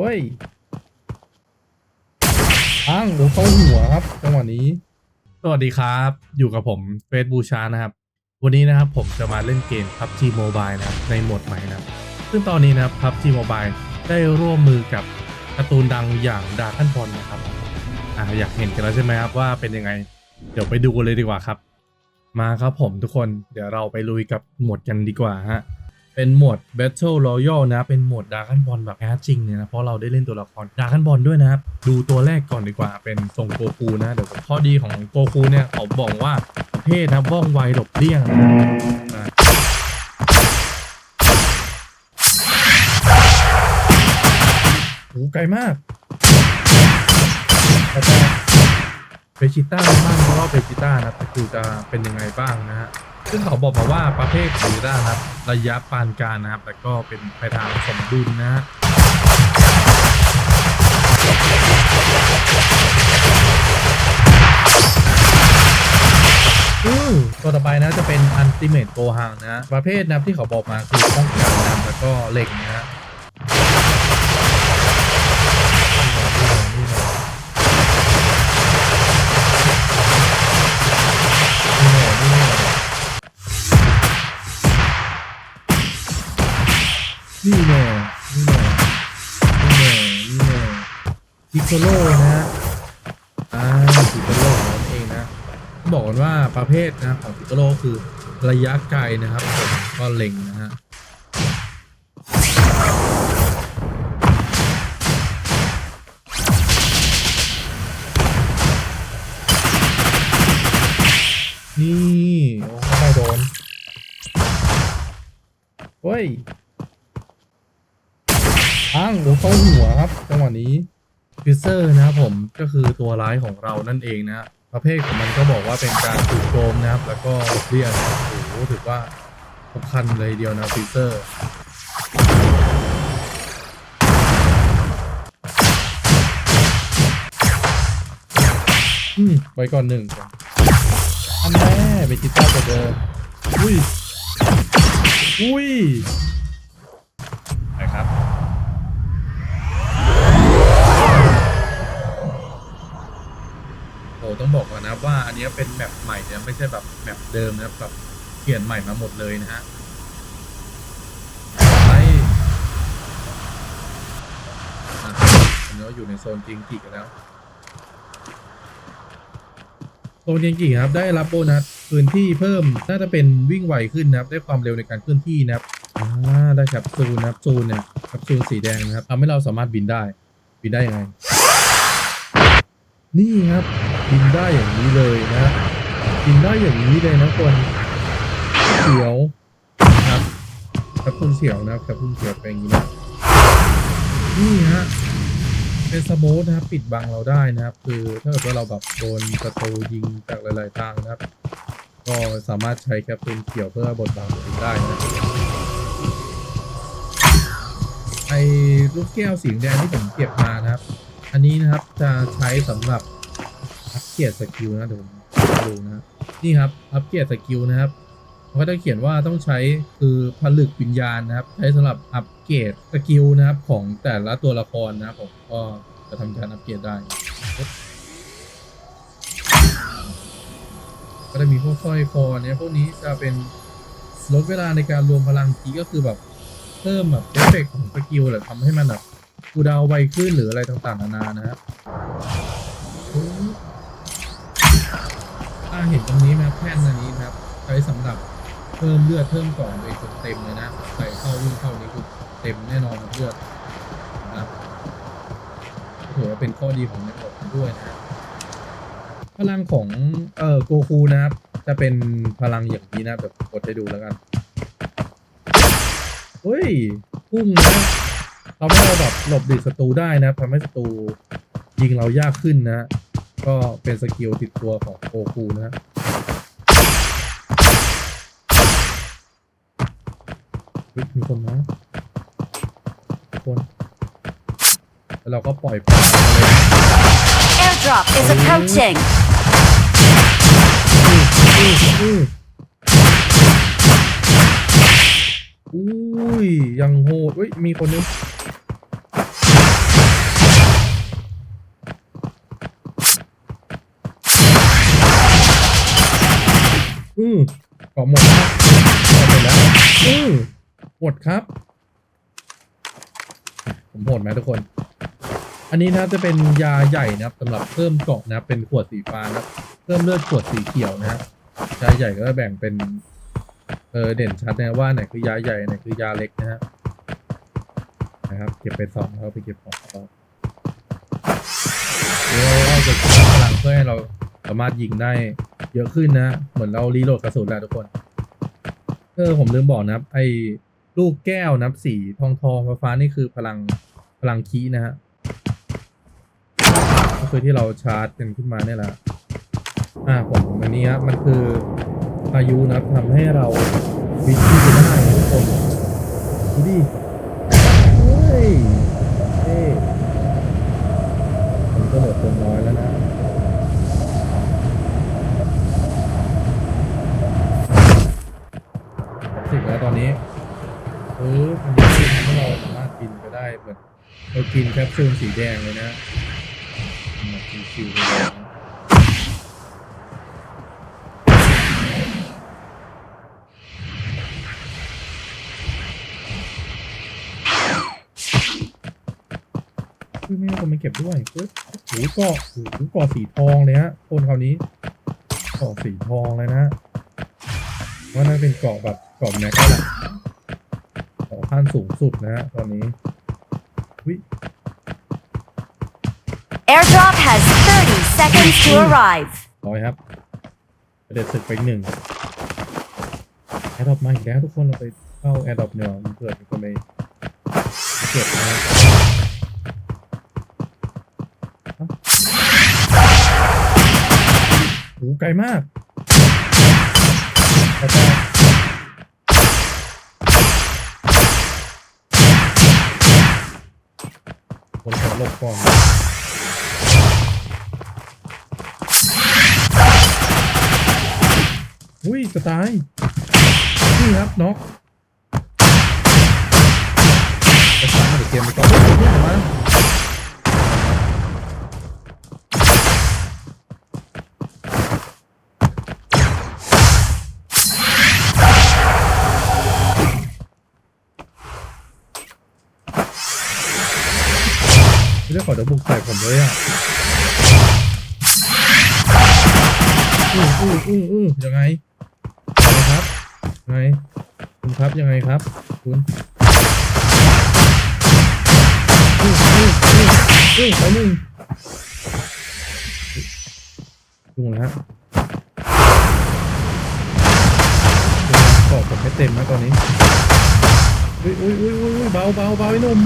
เฮ้ยอ้างโอ้เข้าหัวครับจังหวะนี้ สวัสดีครับ อยู่กับผมเฟซบูชานะครับ วันนี้นะครับผมจะมาเล่นเกม PUBG Mobile นะครับในโหมดใหม่นะครับ ซึ่งตอนนี้นะครับ PUBG Mobile ได้ร่วมมือกับการ์ตูนดังอย่างดาร์คันบอลนะครับอ่าอยากเห็นกันแล้วใช่ไหมครับว่าเป็นยังไง เดี๋ยวไปดูกันเลยดีกว่าครับ มาครับผมทุกคนเดี๋ยวเราไปลุยกับโหมดกันดีกว่าฮะ เป็นโหมด Battle Royale นะ เป็นโหมดดาร์คันบอลแบบแท้จริงเนี่ยนะ เพราะเราได้เล่นตัวละครดาร์คันบอลด้วยนะครับ ดูตัวแรกก่อนดีกว่า เป็นทรงโกคูนะ เดี๋ยวข้อดีของโกคูเนี่ยเขาบอกว่าประเภทนะว่องไวหลบเลี่ยงนะโอ้ไกลมากแล้วก็เบจิต้าบ้างเพราะว่าเบจิต้านะคือจะเป็นยังไงบ้างนะฮะ ซึ่งเขาบอกมาว่าประเภทของยูด้านะครับระยะปานกลางนะครับ แต่ก็เป็นไปทางสมดุลนะฮะอือตัวต่อไปนะจะเป็นอันติเมตโกฮังนะ ประเภทนะที่เขาบอกมาคือป้องกันนะครับแล้วก็เหล็กนะฮะ นี่แน่นี่แน่นี่แน่นี่แน่พิโคโลนะอ่าพิโคโลนั่นเองนะบอกว่าประเภทนะของพิโกโลคือระยะไกลนะครับผมก็เล็งนะฮะนี่ โอ้ไม่โดน เฮ้ย อ้างโอ้เข้าหัวครับจังหวะนี้ฟิเซอร์นะครับผมก็คือตัวร้ายของเรานั่นเองนะประเภทของมันก็บอกว่าเป็นการถูกโจมนะครับ แล้วก็เลี่ยนโอ้โหถือว่าสำคัญเลยเดียวนะฟิเซอร์อืมไปก่อนหนึ่งอันแน่ไปจิต้าตัวเดิมอุ้ย อุ้ย อ้ต้องบอกก่อนนะว่าอันนี้เป็นแมปใหม่เนี่ยไม่ใช่แบบแมปเดิมนะครับแบบเปลี่ยนใหม่มาหมดเลยนะฮะไปอะอันนี้เราอยู่ในโซนจริงกิกันแล้วโซนจริงกิครับได้รับโบนัสพื้นที่เพิ่มน่าจะเป็นวิ่งไวขึ้นนะครับได้ความเร็วในการเคลื่อนที่นะครับอ่าได้แคปซูลนะครับซูลเนี่ยแคปซูลสีแดงนะครับทำให้เราสามารถบินได้บินได้ยังไงนี่ครับ บินได้อย่างนี้เลยนะบินได้อย่างนี้เลยนะคนเขียวครับครับคุณเขียวนะครับครับคุณเขียวเป็นอย่างนี้นะนี่ฮะเป็นสโมทนะครับปิดบังเราได้นะครับ คือถ้าเกิดว่าเราแบบโดนศัตรูยิงจากหลายๆทางนะครับ ก็สามารถใช้แคปซูลเขียวเพื่อบดบังตัวเองได้นะไอ้ลูกแก้วสีแดงที่ผมเก็บมานะครับ อันนี้นะครับจะใช้สำหรับ เกรดสกิลนะเดี๋ยวผมดูนะ นี่ครับ อัปเกรดสกิลนะครับมันก็จะเขียนว่าต้องใช้คือผลึกวิญญาณนะครับ ใช้สำหรับอัปเกรดสกิลนะครับของแต่ละตัวละครนะครับผมก็จะทำการอัปเกรดได้ ก็จะมีพวกสร้อยคอเนี่ยพวกนี้จะเป็นลดเวลาในการรวมพลังทีก็คือแบบเพิ่มแบบเอฟเฟกต์ของสกิลแหละทำให้มันแบบกูดาวไวขึ้นหรืออะไรต่างๆนานานะครับ ถ้าเห็นตรงนี้นะครับแท่นอันนี้นะครับใช้สำหรับเพิ่มเลือดเพิ่มกล่อนไปจนเต็มเลยนะใส่เข้าวิ่งเข้านี้คือเต็มแน่นอนเลือดนะครับถือว่าเป็นข้อดีของในระบบด้วยนะพลังของเอ่อโกคูนะครับ จะเป็นพลังอย่างนี้นะแบบกดให้ดูแล้วกันเฮ้ยพุ่งนะทำให้เราแบบหลบดิศัตรูได้นะทำให้ศัตรูยิงเรายากขึ้นนะ ก็เป็นสกิลติดตัวของโกคูนะฮะเฮ้ยมีคนมามีคนแล้วเราก็ปล่อยปล่อยมาเลย Airdrop is approaching. อื้ออื้ออุ้ยยังโหดเฮ้ย มีคนนึง เกาะหมดครับเกาะหมดแล้วอือหมดครับ ผมโหดไหมทุกคน อันนี้นะจะเป็นยาใหญ่นะครับสำหรับเพิ่มเกาะนะเป็นขวดสีฟ้านะครับเพิ่มเลือดขวดสีเขียวนะฮะยาใหญ่ก็จะแบ่งเป็นเออเด่นชัดนะว่าไหนคือยาใหญ่ไหนคือยาเล็กนะฮะนะครับเก็บไปสองแล้วไปเก็บของต่อเดี๋ยวเราจะพลังเพื่อให้เราสามารถยิงได้ เยอะขึ้นนะ เหมือนเรารีโหลดกระสุนแหละทุกคน เออผมลืมบอกนะครับ ไอ้ลูกแก้วนับสีทองทองๆฟ้านี่คือพลังพลังคีนะฮะก็คือที่เราชาร์จกันขึ้นมาเนี่ยแหละอ่าผมอันนี้ครับมันคือพายุนับทำให้เราวิธีไปได้นะทุกคนดูดิเฮ้ยเท่ผมก็หมดตัวน้อยแล้วนะสิบแล้วตอนนี้เอออันนี้คือทำให้เรา สามารถกินก็ได้เหมือนเรากินแคปซูลสีแดงเลยนะมาชิวๆไปเลยนะคือไม่เอาคนมาเก็บด้วยปึ๊บโอ้โหเกาะโอ้โหเกาะสีทองเลยฮะคนคราวนี้เกาะสีทองเลยนะว่าน่าเป็นเกาะแบบเกาะแม็กซ์แหละเกาะ ขั้นสูงสุดนะฮะตอนนี้วิ Airdrop has 30 seconds to arrive. ร้อยครับประเด็ดศึกไปอีกหนึ่งแอร์ดรอปมาอีกแล้วทุกคนเราไปเข้าแอร์ดรอปเนี่ยมันเกิดมีคนไปเก็บนะฮะเอ้าโอ้โหไกลมากแล้วก็ คนขอหลบก่อนอุ้ยจะตาย นี่ครับน็อกไปซ้ำมาเดี๋ยวเกมไปก่อนเนี่ยมา ไม่ได้ขอเดี๋ยวบุกใส่ผมเลยอะอืออืออืออือยังไงยังไงครับยังไงคุณครับยังไงครับ คุณอื้ออื้ออื้ออื้อไปหนึ่งดูนะฮะกาะผมไม่เต็มนะตอนนี้อุ้ยอุ้ยอุ้ยอุ้ยอุ้ยเบาเบาเบาไอ้หนุ่ม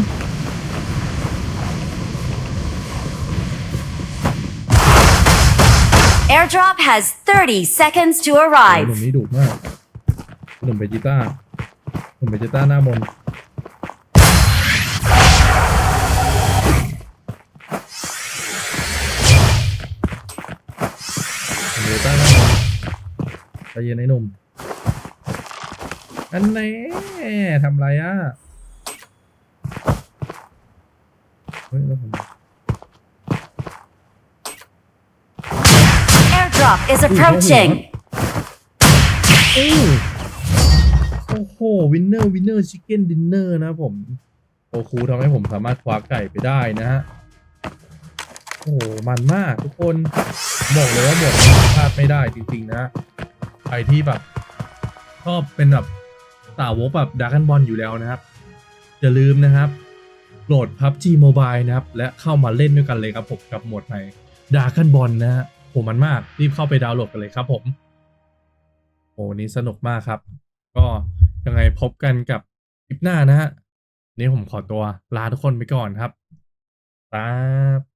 Airdrop has 30 seconds to โอ้ยหนุ่ม arrive. นี้ดุมากหนุ่มเบจิต้าหนุ่มเบจิต้าหน้ามนต์หนุ่มเบจิต้าหน้ามนต์ใจเย็นไอ้หนุ่ม อันแน่ทำไรอะ เฮ้ยแล้วผม Airdrop is approaching. โอ้โห วินเนอร์ วินเนอร์ชิคเก้นดินเนอร์นะผม โอคูทำให้ผมสามารถคว้าไก่ไปได้นะฮะ โอ้มันมากทุกคน บอกเลยว่าหมดพลาดไม่ได้จริง ๆ นะ ใครที่แบบชอบเป็นแบบสาวกแบบดักกันบอลอยู่แล้วนะครับ อย่าลืมนะครับโหลด PUBG Mobile นะครับ และเข้ามาเล่นด้วยกันเลยครับผมกับหมดใหม่ดาร์กันบอลนะฮะ โหมันมาก รีบเข้าไปดาวน์โหลดกันเลยครับผมโหนนี้สนุกมากครับ ก็ยังไงพบกันกับคลิปหน้านะฮะ นี่ผมขอตัวลาทุกคนไปก่อนครับครับ